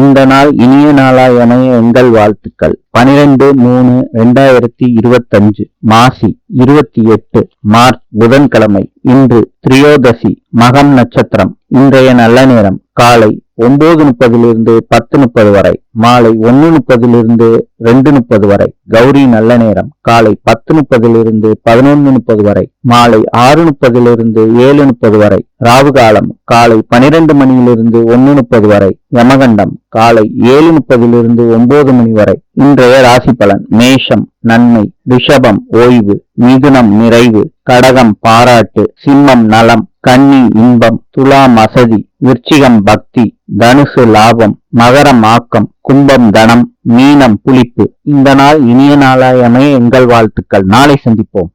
இந்த நாள் இனிய நாளாய் அமைய எங்கள் வாழ்த்துக்கள். பனிரெண்டு மூணு ரெண்டாயிரத்தி இருபத்தஞ்சு மாசி இருபத்தி எட்டு மார்ச் புதன்கிழமை இன்று திரியோதசி மகம் நட்சத்திரம். இன்றைய நல்ல நேரம் காலை ஒன்பது முப்பதிலிருந்து பத்து முப்பது வரை மாலை ஒன்னு முப்பதிலிருந்து ரெண்டு முப்பது வரை கௌரி நல்ல நேரம் காலை பத்து முப்பதிலிருந்து பதினொன்னு முப்பது வரை மாலை ஆறு முப்பதிலிருந்து ஏழு முப்பது வரை ராவு காலம் காலை பனிரெண்டு மணியிலிருந்து ஒன்னு முப்பது வரை யமகண்டம் காலை ஏழு முப்பதிலிருந்து ஒன்பது மணி வரை. இன்றைய ராசி பலன் மேஷம் நன்மை ரிஷபம் ஓய்வு மிதுனம் நிறைவு கடகம் பாராட்டு சிம்மம் நலம் கன்னி இன்பம் துலாம் அசதி விருச்சிகம் பக்தி தனுசு லாபம் மகரம் ஆக்கம் கும்பம் தனம் மீனம் புளிப்பு. இந்த நாள் இனிய நாளாய் எங்கள் வாழ்த்துக்கள். நாளை சந்திப்போம்.